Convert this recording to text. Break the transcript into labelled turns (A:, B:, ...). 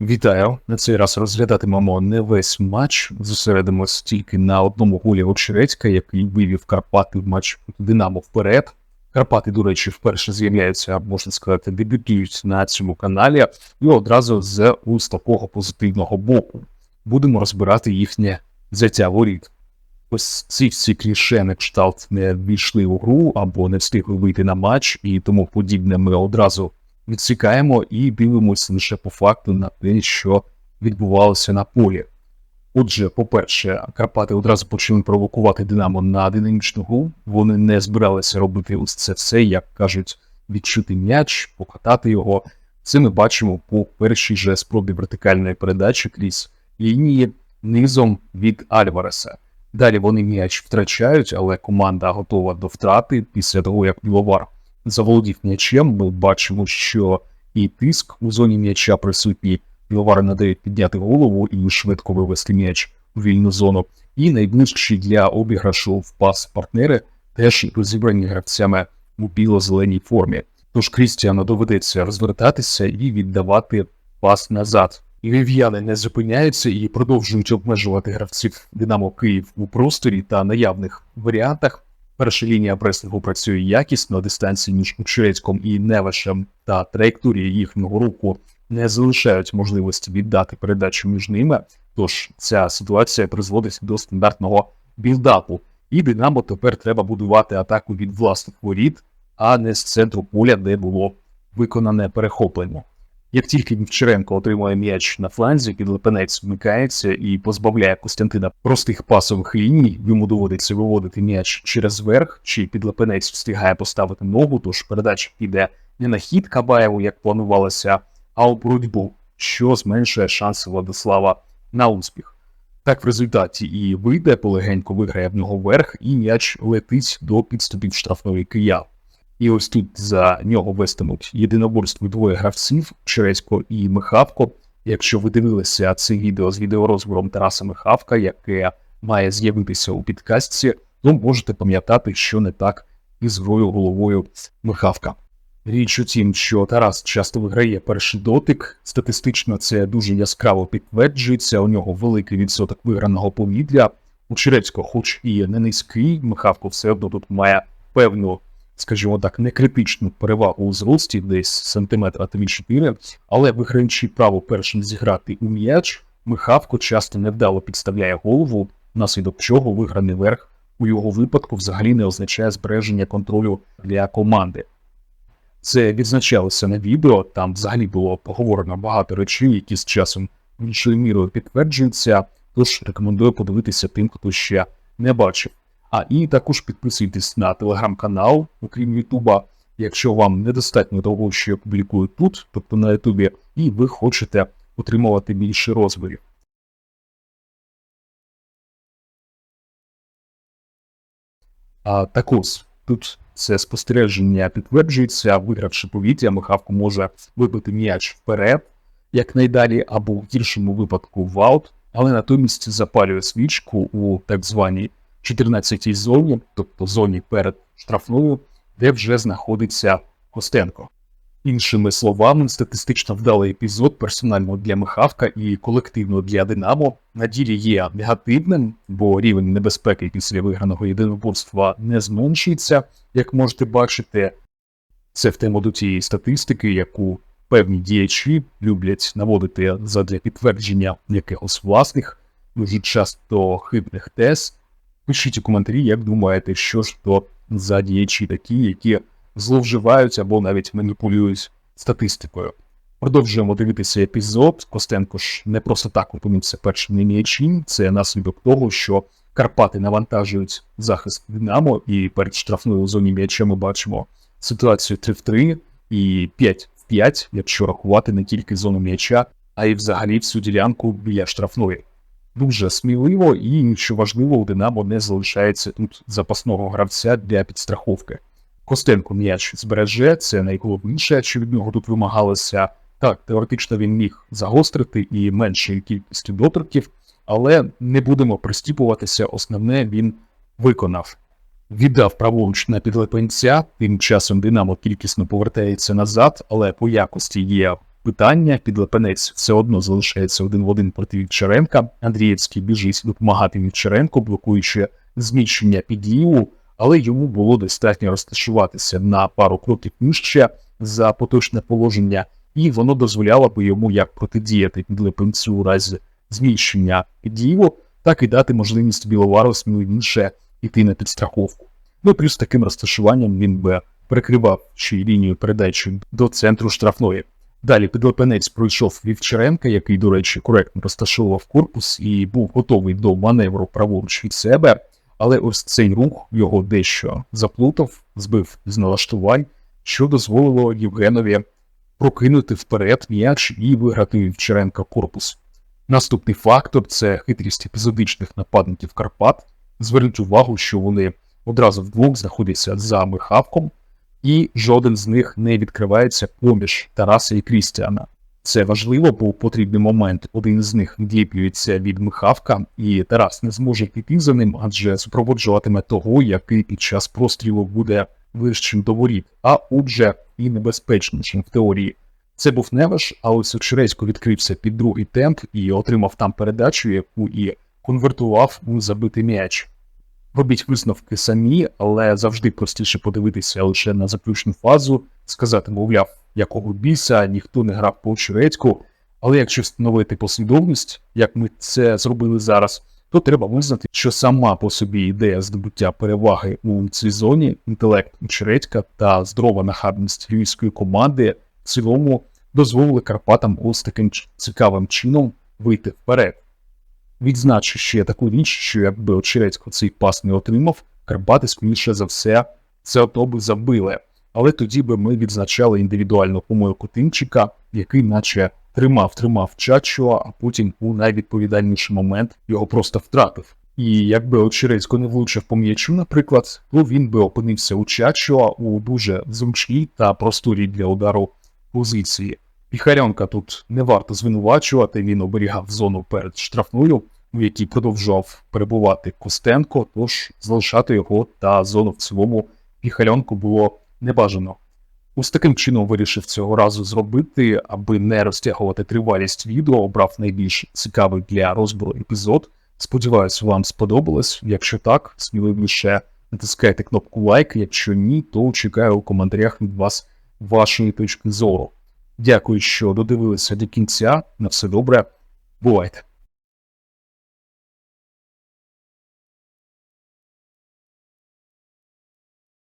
A: Вітаю! На цей раз розглядатимемо не весь матч. Зосередимось тільки на одному голі Очередька, який вивів Карпати в матч Динамо вперед. Карпати, до речі, вперше з'являються, можна сказати, дебютують на цьому каналі, і одразу з ось такого позитивного боку. Будемо розбирати їхнє взяття воріт. Ось ці всі кліше на кшталт не ввійшли у гру або не встигли вийти на матч, і тому подібне ми одразу відсікаємо і дивимося лише по факту на те, що відбувалося на полі. Отже, по-перше, Карпати одразу почали провокувати Динамо на динамічну гру. Вони не збиралися робити ось це все, як кажуть, відчути м'яч, покатати його. Це ми бачимо по першій же спробі вертикальної передачі крізь лінії низом від Альвареса. Далі вони м'яч втрачають, але команда готова до втрати після того, як Півовар заволодів м'ячем. Ми бачимо, що і тиск у зоні м'яча присутній. Півовар надають підняти голову і швидко вивести м'яч у вільну зону. І найближчі для обіграшу в пас партнери теж розібрані гравцями у біло-зеленій формі. Тож Крістіану доведеться розвертатися і віддавати пас назад. Львів'яни не зупиняються і продовжують обмежувати гравців Динамо Київ у просторі та наявних варіантах. Перша лінія пресингу працює якісно, дистанції між Учерецьком і Невишем та траєкторії їхнього руху не залишають можливості віддати передачу між ними. Тож ця ситуація призводить до стандартного білдапу. І Динамо тепер треба будувати атаку від власних воріт, а не з центру поля, де було виконане перехоплення. Як тільки Вівчаренко отримує м'яч на фланзі, підлепенець вмикається і позбавляє Костянтина простих пасових ліній, йому доводиться виводити м'яч через верх, чи підлепенець встигає поставити ногу, тож передача піде не на хід Кабаєву, як планувалося, а у боротьбу, що зменшує шанси Владислава на успіх. Так в результаті і вийде, полегенько виграє в нього верх, і м'яч летить до підступів штрафної кияв. І ось тут за нього вестимуть єдиноборство двоє гравців Черецько і Михавко. Якщо ви дивилися це відео з відеорозбором Тараса Михавка, яке має з'явитися у підкастці, то можете пам'ятати, що не так із грою головою Михавка. Річ у тім, що Тарас часто виграє перший дотик. Статистично це дуже яскраво підтверджується. У нього великий відсоток виграного повітря. У Черецького, хоч і не низький, Михавко все одно тут має певну скажімо так, не критичну перевагу у зрості, десь сантиметра 3-4, але виграючи право першим зіграти у м'яч, Михавко часто невдало підставляє голову, внаслідок чого виграний верх у його випадку взагалі не означає збереження контролю для команди. Це відзначалося на відео, там взагалі було поговорено багато речей, які з часом іншою мірою підтверджуються, тож рекомендую подивитися тим, хто ще не бачив. А і також підписуйтесь на телеграм-канал, окрім Ютуба, якщо вам недостатньо того, що я публікую тут, тобто на Ютубі, і ви хочете отримувати більше розборів. А також тут це спостереження підтверджується, вигравши повітря, Михавко може вибити м'яч вперед, якнайдалі, або в гіршому випадку в аут, але натомість запалює свічку у так званій 14-й зоні, тобто зоні перед штрафною, де вже знаходиться Костенко. Іншими словами, статистично вдалий епізод персонально для Михавка і колективно для Динамо на ділі є негативним, бо рівень небезпеки після виграного єдиноборства не зменшується, як можете бачити. Це в тему до тієї статистики, яку певні діячі люблять наводити задля підтвердження якихось власних, дуже часто хибних тез. Пишіть у коментарі, як думаєте, що ж то за діячі такі, які зловживають або навіть маніпулюють статистикою. Продовжуємо дивитися епізод. Костенко ж не просто так опинився першим на м'ячі. Це наслідок того, що Карпати навантажують захист Динамо, і перед штрафною зоні м'яча ми бачимо ситуацію 3 в 3 і 5 в 5, якщо рахувати не тільки зону м'яча, а й взагалі всю ділянку біля штрафної дуже сміливо, і що важливо, у Динамо не залишається тут запасного гравця для підстраховки. Костенко м'яч збереже, це найголовніше, що від нього тут вимагалося. Так, теоретично він міг загострити і меншою кількістю доторків, але не будемо пристіпуватися, основне він виконав. Віддав праворуч на підлепенця, тим часом Динамо кількісно повертається назад, але по якості є питання. Підлепенець все одно залишається один в один проти Вівчаренка. Андрієвський біжить допомагати Вівчаренку, блокуючи зміщення під'їву, але йому було достатньо розташуватися на пару кроків нижче за поточне положення, і воно дозволяло би йому як протидіяти підлепенцю у разі зміщення під'їву, так і дати можливість Біловару сміливіше йти на підстраховку. Ну плюс таким розташуванням він би перекривав ще й лінію передачі до центру штрафної. Далі підлепенець пройшов Вівчаренка, який, до речі, коректно розташовував корпус і був готовий до маневру праворуч від себе, але ось цей рух його дещо заплутав, збив з налаштувань, що дозволило Євгенові прокинути вперед м'яч і виграти Вівчаренка корпус. Наступний фактор це хитрість епізодичних нападників Карпат. Зверніть увагу, що вони одразу вдвох знаходяться за Михавком, і жоден з них не відкривається поміж Тараса і Крістіана. Це важливо, бо у потрібний момент один з них відліплюється від Михавка, і Тарас не зможе піти за ним, адже супроводжуватиме того, який під час прострілу буде вищим до воріт, а отже і небезпечнішим в теорії. Це був Невиш, а ось Очередько відкрився під другий темп і отримав там передачу, яку і конвертував у забитий м'яч. Робіть висновки самі, але завжди простіше подивитися лише на заключну фазу, сказати, мовляв, якого біса, ніхто не грав по очередьку. Але якщо встановити послідовність, як ми це зробили зараз, то треба визнати, що сама по собі ідея здобуття переваги у цій зоні, інтелект очередька та здорова нахабність львівської команди в цілому дозволили Карпатам ось таким цікавим чином вийти вперед. Відзначу ще таку річ, що якби Очерецько цей пас не отримав, Карпати, скоріше за все, це ото би забили. Але тоді би ми відзначали індивідуальну помилку Тимчика, який наче тримав, тримав Чачо, а потім у найвідповідальніший момент його просто втратив. І якби Очерецько не влучив по м'ячу, наприклад, то він би опинився у Чачо у дуже зручній та просторій для удару позиції. Піхарянка тут не варто звинувачувати, він оберігав зону перед штрафною, у якій продовжував перебувати Костенко, тож залишати його та зону в цілому Піхарянку було небажано. Ось таким чином вирішив цього разу зробити, аби не розтягувати тривалість відео, обрав найбільш цікавий для розбору епізод. Сподіваюсь, вам сподобалось. Якщо так, сміливіше натискайте кнопку лайк. Якщо ні, то чекаю у коментарях від вас вашої точки зору. Дякую, що додивилися до кінця. На все добре. Бувайте!